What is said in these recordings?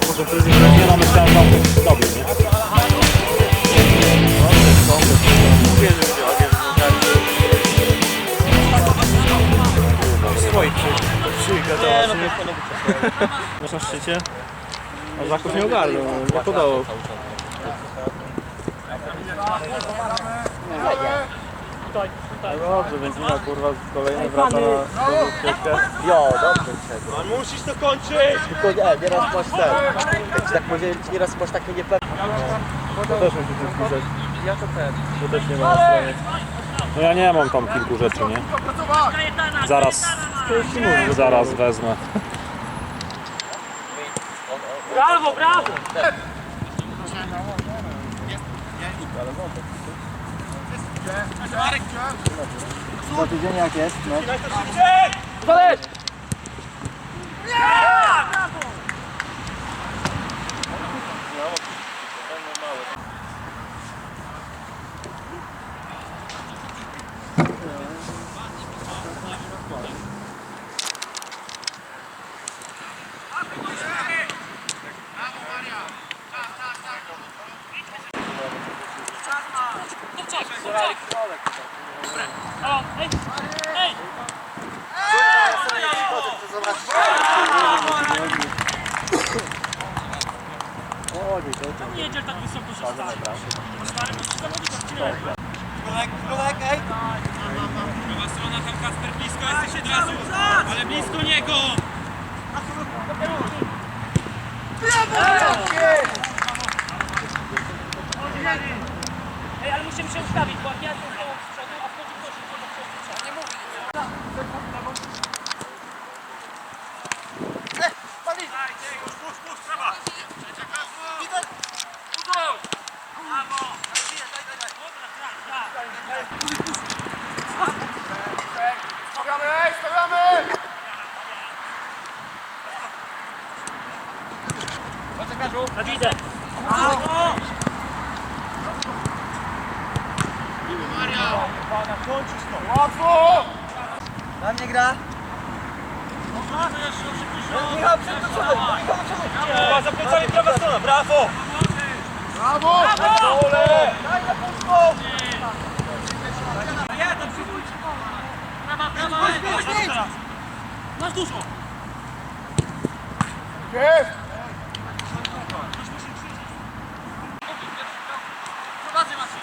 tak pozytywnie, że nie no, myślałem, że on coś zrobił, nie? Swoich Nie, no to nie na szczycie? A Żaków nie ogarnął, nie podało. Dobrze, Wędzina kurwa kolejny wraca na ścieżkę. Jo, dobrze czego. Pan musisz to kończyć! Tylko nie, nieraz masz ten. Jak ci tak powiedzieli, nieraz masz takie niepewne. To też musi coś pisać, Ja to ten. bo też nie ma na stronie. No ja nie mam tam kilku rzeczy, nie? Zaraz, zaraz wezmę. Brawo, brawo! Za tydzień jak jest? No. O, ej, ej! Nie jedziesz tak wysoko, że stary. Stary, się zawodnika. Prawa strona, tam Kasper blisko jesteś od razu, ale blisko niego! Ej, ale musimy się ustawić, bo jak ja jestem z tobą z przodu, a wchodzi ktoś i do przodu. Nie mówię. Widzę. Na mnie gra? Michał, przed do przodu! Chyba za plecami prawa strona, brawo! Prawa, prawa, Masz dużo. Prowadzę Maciej.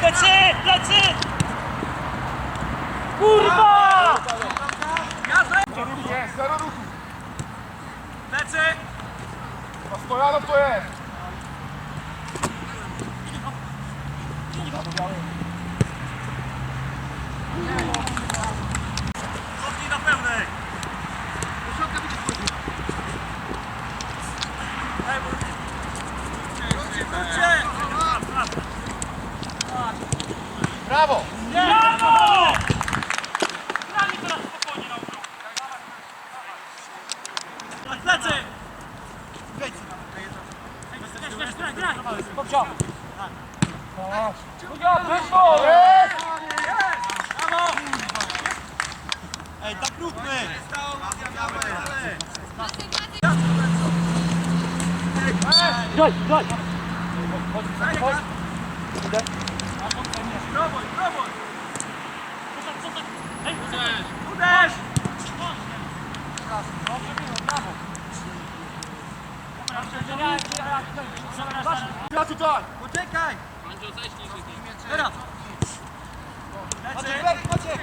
Plecy, plecy! Kurwa! Zero ruchu. Plecy! A Stojanów to jest. Cofnij na pełnej! Brawo. Brawo! Gramy teraz spokojnie na obrót. Plecy! Weź, weź, graj, graj! Dobrze. Ej, tak róbmy! Graj, Próbuj, próbuj! Co tak, co tak? Ej, Uderz! Ja tutaj. Poczekaj! Teraz! Maciek, Maciek,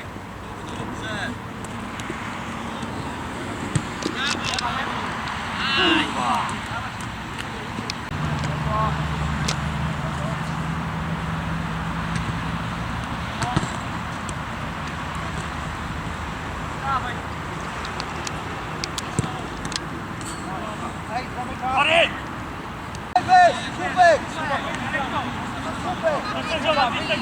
お疲れ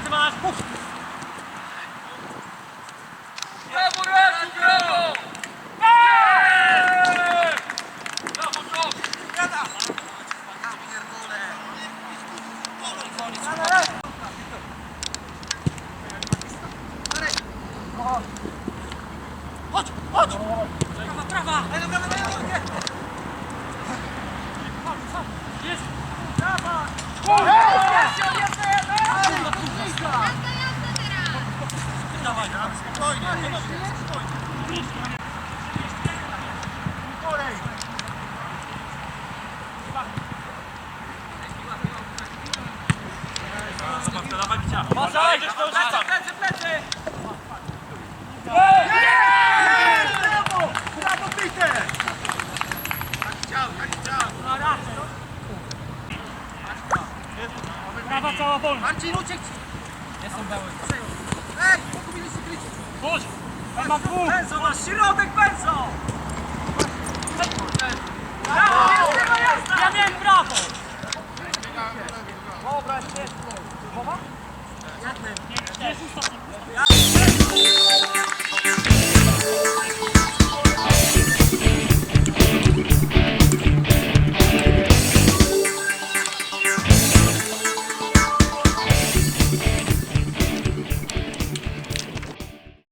様ます。Dawaj, bicia! Masaj. Plecy, plecy! Brawo, Peter! Prawa cała wolna. Marcin, uciekł! Jestem pełen. Ej, pokupili się kryć! Chodź. Tam ma dwóch. Benzo, masz środek, Benzo!